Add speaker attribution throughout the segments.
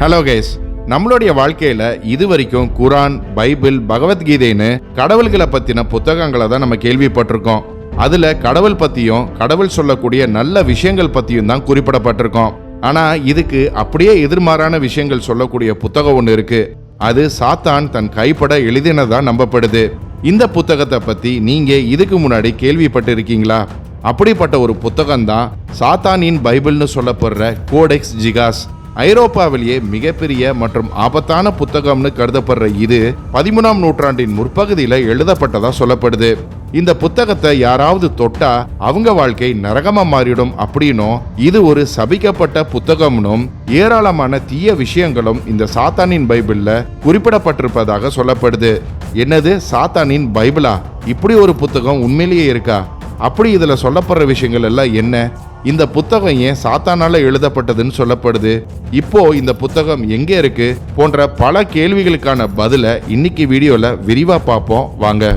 Speaker 1: Hello guys நம்மளுடைய வாழ்க்கையில இது வரைக்கும் குரான் பைபிள் பகவத்கீதைன்னு கடவுள்களை பத்தின புத்தகங்களை தான் நம்ம கேள்விப்பட்டிருக்கோம். அதுல கடவுள் பத்தியும் கடவுள் சொல்லக்கூடிய நல்ல விஷயங்கள் பத்தியும் தான் குறிப்பிடப்பட்டிருக்கோம். ஆனா இதுக்கு அப்படியே எதிர்மாறான விஷயங்கள் சொல்லக்கூடிய புத்தகம் ஒன்று இருக்கு. அது சாத்தான் தன் கைப்பட எழுதினதாக நம்பப்படுது. இந்த புத்தகத்தை பத்தி நீங்க இதுக்கு முன்னாடி கேள்விப்பட்டிருக்கீங்களா? அப்படிப்பட்ட ஒரு புத்தகம் தான் சாத்தானின் பைபிள்னு சொல்லப்படுற கோடெக்ஸ் ஜிகாஸ் ஐரோப்பாவிலேயே மிகப்பெரிய மற்றும் ஆபத்தான புத்தகம்னு கருதப்படுற இது பதிமூணாம் நூற்றாண்டின் முற்பகுதியில் எழுதப்பட்டதா சொல்லப்படுது. இந்த புத்தகத்தை யாராவது தொட்டா அவங்க வாழ்க்கை நரகமா மாறிடும் அப்படின்னும் இது ஒரு சபிக்கப்பட்ட புத்தகம்னும் ஏராளமான தீய விஷயங்களும் இந்த சாத்தானின் பைபிள்ல குறிப்பிடப்பட்டிருப்பதாக சொல்லப்படுது. என்னது? சாத்தானின் பைபிளா? இப்படி ஒரு புத்தகம் உண்மையிலேயே இருக்கா? அப்படி இதுல சொல்லப்படுற விஷயங்கள் எல்லாம் என்ன? இந்த புத்தகம் ஏன் சாத்தானால எழுதப்பட்டதுன்னு சொல்லப்படுது? இப்போ இந்த புத்தகம் எங்க இருக்கு? போன்ற பல கேள்விகளுக்கான பதிலை இன்னைக்கு வீடியோல விரிவா பார்ப்போம். வாங்க.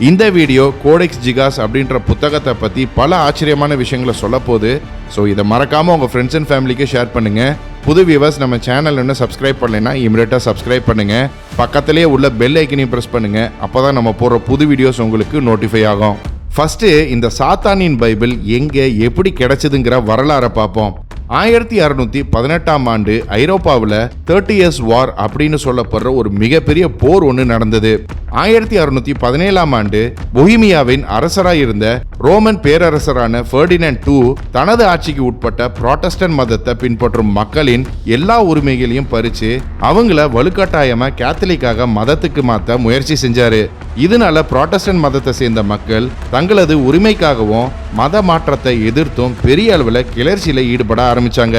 Speaker 1: இந்த வீடியோ கோடெக்ஸ் ஜிகாஸ் அப்படின்ற புத்தகத்தை பற்றி பல ஆச்சரியமான விஷயங்களை சொல்ல போகுது ஸோ இதை மறக்காமல் உங்கள் ஃப்ரெண்ட்ஸ் அண்ட் ஃபேமிலிக்கு ஷேர் பண்ணுங்கள் புது வியூவர்ஸ் நம்ம சேனல் இன்னும் சப்ஸ்கிரைப் பண்ணலைன்னா இமீடியட்டாக சப்ஸ்கிரைப் பண்ணுங்கள் பக்கத்திலே உள்ள பெல் ஐக்கனையும் ப்ரெஸ் பண்ணுங்கள் அப்போ தான் நம்ம போடுற புது வீடியோஸ் உங்களுக்கு நோட்டிஃபை ஆகும். ஃபஸ்ட்டு இந்த சாத்தானின் பைபிள் எங்கே எப்படி கிடைச்சதுங்கிற வரலாறை பார்ப்போம். ஆயிரத்தி அறுநூத்தி பதினெட்டாம் ஆண்டு ஐரோப்பாவில் தேர்ட்டி இயர்ஸ் வார் அப்படின்னு சொல்லப்படுற ஒரு மிகப்பெரிய போர் ஒன்று நடந்தது. ஆயிரத்தி அறுநூத்தி பதினேழாம் ஆண்டு பொஹிமியாவின் அரசராக இருந்த ரோமன் பேரரசரான ஃபெர்டினண்ட் டூ தனது ஆட்சிக்கு உட்பட்ட புராட்டஸ்டன்ட் மதத்தை பின்பற்றும் மக்களின் எல்லா உரிமைகளையும் பறிச்சு அவங்கள வலுக்கட்டாயமா கேத்தலிக்காக மதத்துக்கு மாற்ற முயற்சி செஞ்சாரு. இதனால புராட்டஸ்டன்ட் மதத்தை சேர்ந்த மக்கள் தங்களது உரிமைக்காகவும் மத மாற்றத்தை எதிர்த்தும் பெரிய அளவில் கிளர்ச்சியில ஈடுபட ஆரம்பிச்சாங்க.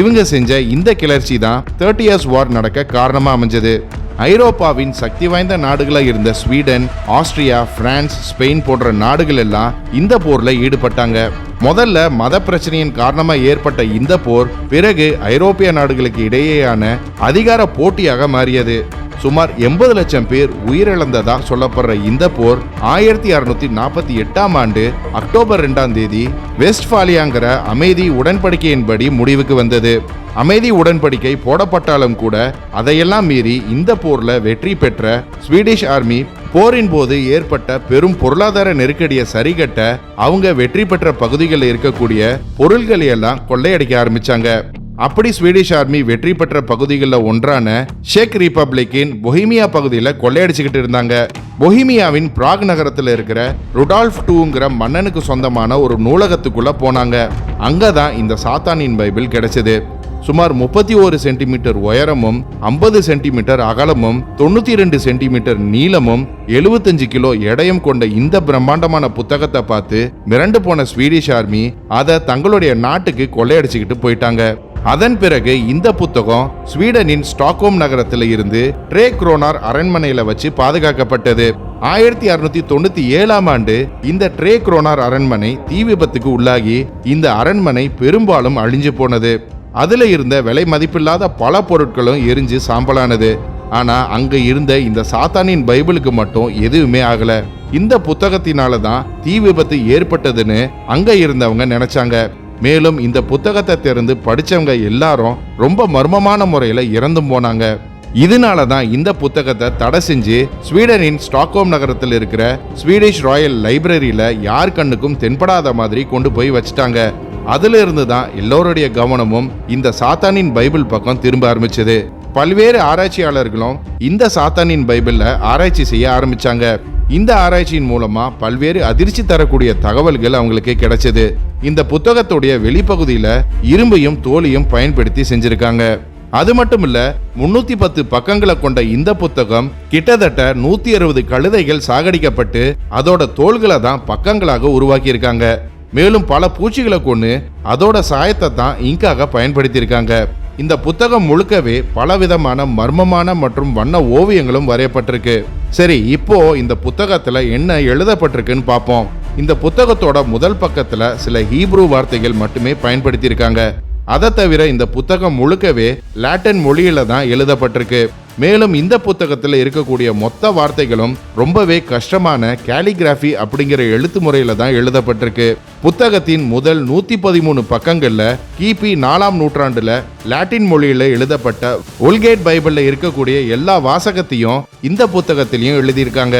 Speaker 1: இவங்க செஞ்ச இந்த கிளர்ச்சி தான் தேர்ட்டி இயர்ஸ் வார் நடக்க காரணமா அமைஞ்சது. ஐரோப்பாவின் சக்தி வாய்ந்த நாடுகளாக இருந்த ஸ்வீடன் ஆஸ்திரியா பிரான்ஸ் ஸ்பெயின் போன்ற நாடுகள் எல்லாம் இந்த போர்ல ஈடுபட்டாங்க. முதல்ல மத பிரச்சனையின் காரணமாக ஏற்பட்ட இந்த போர் பிறகு ஐரோப்பிய நாடுகளுக்கு இடையேயான அதிகார போட்டியாக மாறியது. சுமார் எண்பது லட்சம் பேர் உயிரிழந்ததா சொல்லப்படுற இந்த போர் ஆயிரத்தி அறுநூத்தி நாற்பத்தி எட்டாம் ஆண்டு அக்டோபர் ரெண்டாம் தேதி வெஸ்ட்பாலியாங்கிற அமைதி உடன்படிக்கையின்படி முடிவுக்கு வந்தது. அமைதி உடன்படிக்கை போடப்பட்டாலும் கூட அதையெல்லாம் மீறி இந்த போர்ல வெற்றி பெற்ற ஸ்வீடிஷ் ஆர்மி போரின் போது ஏற்பட்ட பெரும் பொருளாதார நெருக்கடியை சரிகட்ட அவங்க வெற்றி பெற்ற பகுதிகளில் இருக்கக்கூடிய பொருள்களை எல்லாம் கொள்ளையடிக்க ஆரம்பிச்சாங்க. அப்படி ஸ்வீடிஷ் ஆர்மி வெற்றி பெற்ற பகுதிகளில் ஒன்றான ஷேக் ரிபப்ளிக்கின் பொஹிமியா பகுதியில் கொள்ளையடிச்சுக்கிட்டு இருந்தாங்க. பொஹிமியாவின் பிராக் நகரத்தில் இருக்கிற ருடால்ஃப் டூங்கிற மன்னனுக்கு சொந்தமான ஒரு நூலகத்துக்குள்ள போனாங்க. அங்கே தான் இந்த சாத்தானின் பைபிள் கிடைச்சது. சுமார் முப்பத்தி ஒரு சென்டிமீட்டர் உயரமும் ஐம்பது சென்டிமீட்டர் அகலமும் தொண்ணூத்தி ரெண்டு சென்டிமீட்டர் நீளமும் எழுபத்தஞ்சு கிலோ எடையும் கொண்ட இந்த பிரம்மாண்டமான புத்தகத்தை பார்த்து மிரண்டு போன ஸ்வீடிஷ் ஆர்மி அதை தங்களுடைய நாட்டுக்கு கொள்ளையடிச்சுக்கிட்டு போயிட்டாங்க. அதன் பிறகு இந்த புத்தகம் ஸ்வீடனின் ஸ்டாக்ஹோம் நகரத்தில் இருந்து ட்ரே குரோனார் அரண்மனையில வச்சு பாதுகாக்கப்பட்டது. ஆயிரத்தி அறுநூத்தி தொண்ணூத்தி ஏழாம் ஆண்டு இந்த ட்ரே குரோனார் அரண்மனை தீ விபத்துக்கு உள்ளாகி இந்த அரண்மனை பெரும்பாலும் அழிஞ்சு போனது. அதுல இருந்த விலை மதிப்பில்லாத பல பொருட்களும் எரிஞ்சு சாம்பலானது. ஆனா அங்க இருந்த இந்த சாத்தானின் பைபிளுக்கு மட்டும் எதுவுமே ஆகல. இந்த புத்தகத்தினால தான் தீ விபத்து ஏற்பட்டதுன்னு அங்க இருந்தவங்க நினைச்சாங்க. மேலும் இந்த புத்தகத்தை திறந்து படித்தவங்க எல்லாரும் ரொம்ப மர்மமான முறையில் இறந்தும் போனாங்க. இதனால தான் இந்த புத்தகத்தை தடை செஞ்சு ஸ்வீடனின் ஸ்டாக்ஹோம் நகரத்தில் இருக்கிற ஸ்வீடிஷ் ராயல் லைப்ரரியில யார் கண்ணுக்கும் தென்படாத மாதிரி கொண்டு போய் வச்சுட்டாங்க. அதுல இருந்து தான் எல்லோருடைய கவனமும் இந்த சாத்தானின் பைபிள் பக்கம் திரும்ப ஆரம்பிச்சது. பல்வேறு ஆராய்ச்சியாளர்களும் இந்த சாத்தானின் பைபிளில் ஆராய்ச்சி செய்ய ஆரம்பிச்சாங்க. இந்த ஆராய்ச்சியின் மூலமா பல்வேறு அதிர்ச்சி தரக்கூடிய தகவல்கள் அவங்களுக்கு கிடைச்சது. இந்த புத்தகத்துடைய வெளிப்பகுதியில இரும்பையும் தோலையும் பயன்படுத்தி செஞ்சிருக்காங்க. அது மட்டும் இல்ல முன்னூத்தி பத்து பக்கங்களை கொண்ட இந்த புத்தகம் கிட்டத்தட்ட நூத்தி அறுபது கழுதைகள் சாகடிக்கப்பட்டு அதோட தோள்களை தான் பக்கங்களாக உருவாக்கியிருக்காங்க. மேலும் பல பூச்சிகளை கொண்டு அதோட சாயத்தை தான் இங்காக பயன்படுத்தியிருக்காங்க. இந்த புத்தகம் முழுக்கவே பலவிதமான மர்மமான மற்றும் வண்ண ஓவியங்களும் வரையப்பட்டிருக்கு. சரி இப்போ இந்த புத்தகத்துல என்ன எழுதப்பட்டிருக்குன்னு பார்ப்போம் இந்த புத்தகத்தோட முதல் பக்கத்துல சில ஹீப்ரூ வார்த்தைகள் மட்டுமே பயன்படுத்தியிருக்காங்க. அதை தவிர இந்த புத்தகம் முழுக்கவே லாட்டின் மொழியில தான் எழுதப்பட்டிருக்கு. மேலும் இந்த புத்தகத்தில் இருக்கக்கூடிய மொத்த வார்த்தைகளும் ரொம்பவே கஷ்டமான கேலிகிராஃபி அப்படிங்கிற எழுத்து முறையில் தான் எழுதப்பட்டிருக்கு. புத்தகத்தின் முதல் நூற்றி பதிமூணு பக்கங்களில் கிபி நாலாம் நூற்றாண்டில் லாட்டின் மொழியில் எழுதப்பட்ட ஒல்கேட் பைபிளில் இருக்கக்கூடிய எல்லா வாசகத்தையும் இந்த புத்தகத்திலையும் எழுதியிருக்காங்க.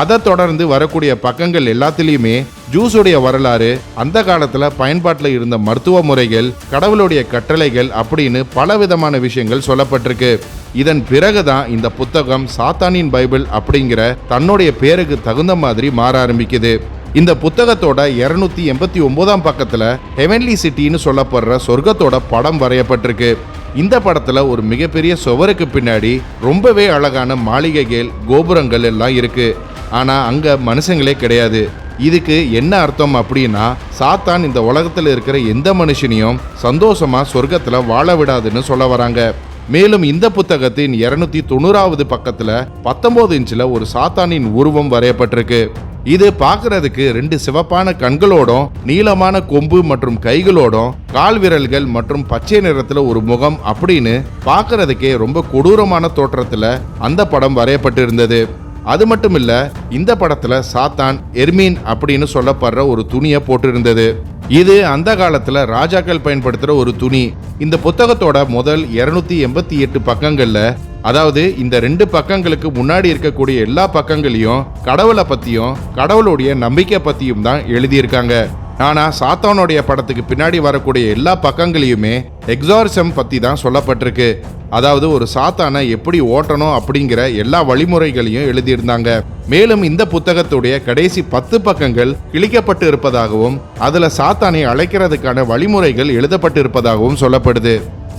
Speaker 1: அதை தொடர்ந்து வரக்கூடிய பக்கங்கள் எல்லாத்துலேயுமே ஜூஸுடைய வரலாறு அந்த காலத்தில் பயன்பாட்டில் இருந்த மருத்துவ முறைகள் கடவுளுடைய கட்டளைகள் அப்படின்னு பல விதமான விஷயங்கள் சொல்லப்பட்டிருக்கு. இதன் பிறகுதான் இந்த புத்தகம் சாத்தானின் பைபிள் அப்படிங்கிற தன்னுடைய பேருக்கு தகுந்த மாதிரி மாற ஆரம்பிக்குது. இந்த புத்தகத்தோட இருநூத்தி எண்பத்தி ஒன்பதாம் பக்கத்துல ஹெவன்லி சிட்டின்னு சொல்லப்படுற சொர்க்கத்தோட படம் வரையப்பட்டிருக்கு. இந்த படத்துல ஒரு மிகப்பெரிய சுவருக்கு பின்னாடி ரொம்பவே அழகான மாளிகைகள் கோபுரங்கள் எல்லாம் இருக்கு. ஆனா அங்க மனுஷங்களே கிடையாது. இதுக்கு என்ன அர்த்தம் அப்படின்னா சாத்தான் இந்த உலகத்துல இருக்கிற எந்த மனுஷனையும் சந்தோஷமா சொர்க்கத்துல வாழ விடாதுன்னு சொல்ல வராங்க. மேலும் இந்த புத்தகத்தின் இருநூத்தி தொண்ணூறாவது பக்கத்துல பத்தொன்பது இன்ச்சில் ஒரு சாத்தானின் உருவம் வரையப்பட்டிருக்கு. இது பார்க்கிறதுக்கு ரெண்டு சிவப்பான கண்களோடும் நீளமான கொம்பு மற்றும் கைகளோடும் கால் விரல்கள் மற்றும் பச்சை நிறத்துல ஒரு முகம் அப்படின்னு பார்க்கிறதுக்கே ரொம்ப கொடூரமான தோற்றத்துல அந்த படம் வரையப்பட்டிருந்தது. அது மட்டும் இல்ல இந்த படத்துல சாத்தான் எர்மீன் அப்படின்னு சொல்லப்படுற ஒரு துணியை போட்டிருந்தது. இது அந்த காலத்துல ராஜாக்கள் பயன்படுத்துற ஒரு துணி. இந்த புத்தகத்தோட முதல் 288 எண்பத்தி எட்டு பக்கங்கள்ல அதாவது இந்த ரெண்டு பக்கங்களுக்கு முன்னாடி இருக்கக்கூடிய எல்லா பக்கங்களையும் கடவுளை பத்தியும் கடவுளுடைய நம்பிக்கை பத்தியும் தான் எழுதியிருக்காங்க. ஆனால் சாத்தானுடைய படத்துக்கு பின்னாடி வரக்கூடிய எல்லா பக்கங்களையுமே எக்ஸாரிசம் பற்றி தான் சொல்லப்பட்டிருக்கு. அதாவது ஒரு சாத்தானை எப்படி ஓட்டணும் அப்படிங்கிற எல்லா வழிமுறைகளையும் எழுதியிருந்தாங்க. மேலும் இந்த புத்தகத்துடைய கடைசி பத்து பக்கங்கள் கிழிக்கப்பட்டு இருப்பதாகவும் அதில் சாத்தானை அழைக்கிறதுக்கான வழிமுறைகள் எழுதப்பட்டு இருப்பதாகவும் சொல்லப்படுது.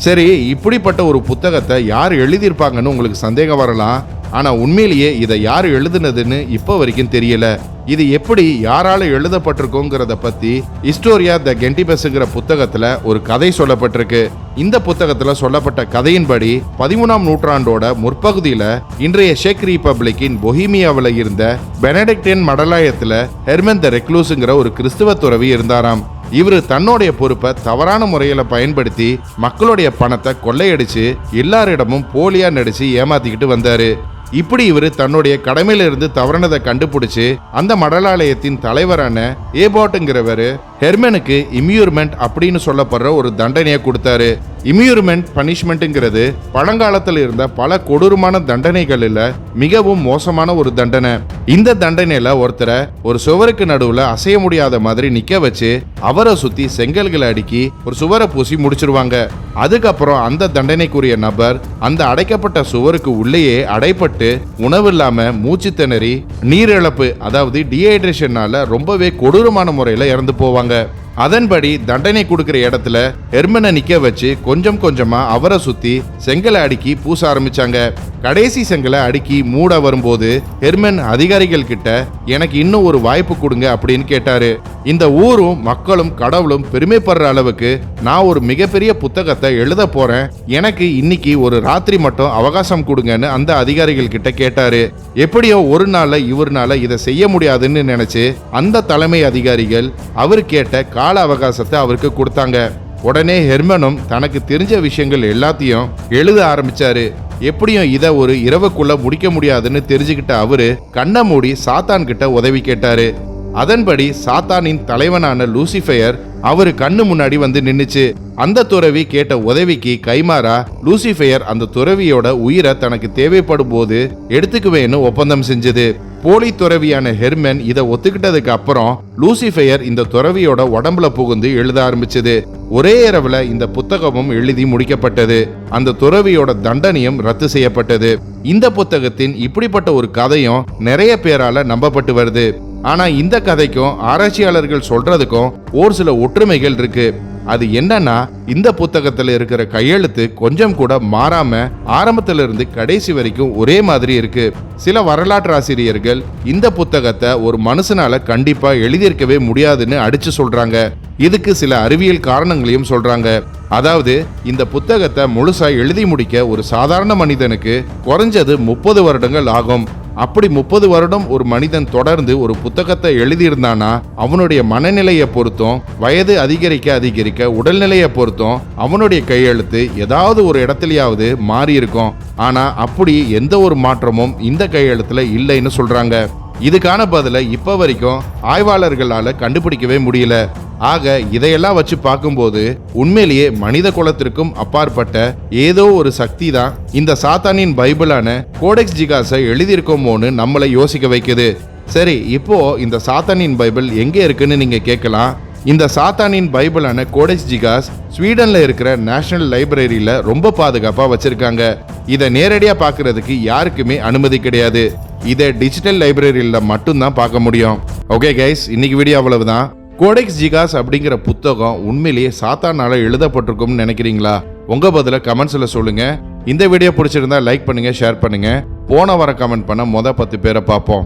Speaker 1: சரி இப்படிப்பட்ட ஒரு புத்தகத்தை யார் எழுதியிருப்பாங்கன்னு உங்களுக்கு சந்தேகம் வரலாம். ஆனால் உண்மையிலேயே இதை யார் எழுதுனதுன்னு இப்போ வரைக்கும் தெரியல. இது எப்படி யாரால எழுதப்பட்டிருக்கோங்கிறத பத்தி ஹிஸ்டோரியா த கெண்டிபஸ்ங்கிற புத்தகத்துல ஒரு கதை சொல்லப்பட்டிருக்கு. இந்த புத்தகத்துல சொல்லப்பட்ட கதையின்படி பதிமூணாம் நூற்றாண்டோட முற்பகுதியில இன்றைய செக் ரிபப்ளிக்கின் பொஹிமியாவில் இருந்த பெனடிக்டின் மடலாயத்துல ஹெர்மன் த ரெக்லூஸுங்கிற ஒரு கிறிஸ்துவ துறவி இருந்தாராம். இவர் தன்னுடைய பொறுப்பை தவறான முறையில பயன்படுத்தி மக்களுடைய பணத்தை கொள்ளையடிச்சு எல்லாரிடமும் போலியா நடிச்சு ஏமாத்திக்கிட்டு வந்தாரு. இப்படி இவர் தன்னுடைய கடமையிலிருந்து தவறினதை கண்டுபிடிச்சு அந்த மடலாலயத்தின் தலைவரான ஏபாட்டுங்கிறவர் ஹெர்மனுக்கு இம்யூர்மெண்ட் அப்படின்னு சொல்லப்படுற ஒரு தண்டனையை கொடுத்தாரு. இம்யூர்மெண்ட் பனிஷ்மெண்ட்டுங்கிறது பழங்காலத்தில் இருந்த பல கொடூரமான தண்டனைகளில் மிகவும் மோசமான ஒரு தண்டனை. இந்த தண்டனையில் ஒருத்தரை ஒரு சுவருக்கு நடுவில் அசைய முடியாத மாதிரி நிற்க வச்சு அவரை சுற்றி செங்கல்களை அடுக்கி ஒரு சுவரை பூசி முடிச்சிருவாங்க. அதுக்கப்புறம் அந்த தண்டனைக்குரிய நபர் அந்த அடைக்கப்பட்ட சுவருக்கு உள்ளேயே அடைப்பட்டு உணவு இல்லாம மூச்சு திணறி நீரிழப்பு அதாவது டீஹைட்ரேஷனால ரொம்பவே கொடூரமான முறையில் இறந்து போவாங்க. அதன்படி தண்டனை கொடுக்கிற இடத்துல ஹெர்மனை நிக்க வச்சு கொஞ்சம் கொஞ்சமா அவரை சுத்தி செங்கலை அடுக்கி பூச ஆரம்பிச்சாங்க. கடைசி செங்கலை அடுக்கி மூட வரும்போது ஹெர்மன் அதிகாரிகள் கிட்ட எனக்கு இன்னும் ஒரு வாய்ப்பு கொடுங்க அப்படின்னு கேட்டாரு. இந்த ஊரும் மக்களும் கடவுளும் பெருமைப்படுற அளவுக்கு நான் ஒரு மிகப்பெரிய புத்தகத்தை எழுத போறேன். எனக்கு இன்னைக்கு ஒரு ராத்திரி மட்டும் அவகாசம் கொடுங்கன்னு அந்த அதிகாரிகள் கிட்ட கேட்டாரு. எப்படியோ ஒரு நாள்ல இவர்னால இதை செய்ய முடியாதுன்னு நினைச்சு அந்த தலைமை அதிகாரிகள் அவர் கேட்ட கால அவகாசத்தை அவருக்கு கொடுத்தாங்க. உடனே ஹெர்மனும் தனக்கு தெரிஞ்ச விஷயங்கள் எல்லாத்தையும் எழுத ஆரம்பிச்சாரு. எப்படியும் இதை ஒரு இரவுக்குள்ள முடிக்க முடியாதுன்னு தெரிஞ்சுக்கிட்ட அவரு கண்ணை மூடி சாத்தான் கிட்ட உதவி கேட்டாரு. அதன்படி சாத்தானின் தலைவனான லூசிஃபயர் அவரு கண்ணு முன்னாடி வந்து நின்னுச்சு. அந்த துறவி கேட்ட உதவிக்கு கைமாறா லூசிஃபயர் அந்த துறவியோட உயிரை தனக்கு தேவைப்படும் போது எடுத்துக்குவேன்னு ஒப்பந்தம் செஞ்சது. போலி துறவியான ஹெர்மன் இதை ஒத்துக்கிட்டதுக்கு அப்புறம் லூசிஃபயர் இந்த துறவியோட உடம்புல புகுந்து எழுத ஆரம்பிச்சது. ஒரே இரவுல இந்த புத்தகமும் எழுதி முடிக்கப்பட்டது. அந்த துறவியோட தண்டனையும் ரத்து செய்யப்பட்டது. இந்த புத்தகத்தின் இப்படிப்பட்ட ஒரு கதையும் நிறைய பேரால நம்பப்பட்டு வருது. ஆனா இந்த கதைக்கும் ஆராய்ச்சியாளர்கள் சொல்றதுக்கும் ஒரு சில ஒற்றுமைகள் இருக்கு. அது என்னன்னா இந்த புத்தகத்துல இருக்கிற கையெழுத்து கொஞ்சம் கூட மாறாம ஆரம்பத்துல இருந்து கடைசி வரைக்கும் ஒரே மாதிரி இருக்கு. சில வரலாற்று ஆசிரியர்கள் இந்த புத்தகத்தை ஒரு மனுஷனால கண்டிப்பா எழுதியிருக்கவே முடியாதுன்னு அடிச்சு சொல்றாங்க. இதுக்கு சில அறிவியல் காரணங்களையும் சொல்றாங்க. அதாவது இந்த புத்தகத்தை முழுசா எழுதி முடிக்க ஒரு சாதாரண மனிதனுக்கு குறைஞ்சது முப்பது வருடங்கள் ஆகும். அப்படி முப்பது வருடம் ஒரு மனிதன் தொடர்ந்து ஒரு புத்தகத்தை எழுதியிருந்தானா? அவனுடைய மனநிலையை பொறுத்தும் வயது அதிகரிக்க அதிகரிக்க உடல்நிலையை பொறுத்தும் அவனுடைய கையெழுத்து ஏதாவது ஒரு இடத்துலயாவது மாறி இருக்கும் ஆனா அப்படி எந்த ஒரு மாற்றமும் இந்த கையெழுத்துல இல்லைன்னு சொல்றாங்க. இதுக்கான பதிலை இப்போ வரைக்கும் ஆய்வாளர்களால் கண்டுபிடிக்கவே முடியல. ஆக இதையெல்லாம் வச்சு பார்க்கும்போது உண்மையிலேயே மனித குலத்திற்கும் அப்பாற்பட்ட ஏதோ ஒரு சக்தி தான் இந்த சாத்தானின் பைபிளான கோடெக்ஸ் ஜிகாஸை எழுதியிருக்கோமோன்னு நம்மளை யோசிக்க வைக்குது. சரி இப்போ இந்த சாத்தானின் பைபிள் எங்கே இருக்குன்னு நீங்க கேட்கலாம். இந்த சாத்தானின் பைபிளான கோடெக்ஸ் ஜிகாஸ் ஸ்வீடன்ல இருக்கிற நேஷனல் லைப்ரரியில ரொம்ப பாதுகாப்பா வச்சிருக்காங்க. இதை நேரடியா பார்க்கிறதுக்கு யாருக்குமே அனுமதி கிடையாது. இதை டிஜிட்டல் லைப்ரரியில் மட்டும்தான் பார்க்க முடியும். ஓகே கைஸ் இன்னைக்கு வீடியோ அவ்வளவுதான். கோடெக்ஸ் ஜிகாஸ் அப்படிங்கிற புத்தகம் உண்மையிலேயே சாத்தானால எழுதப்பட்டிருக்கும்னு நினைக்கிறீங்களா? உங்க பதில கமெண்ட்ஸ்ல சொல்லுங்க. இந்த வீடியோ பிடிச்சிருந்தா லைக் பண்ணுங்க ஷேர் பண்ணுங்க. போன வாரம் கமெண்ட் பண்ண மொதல் பத்து பேரை பார்ப்போம்.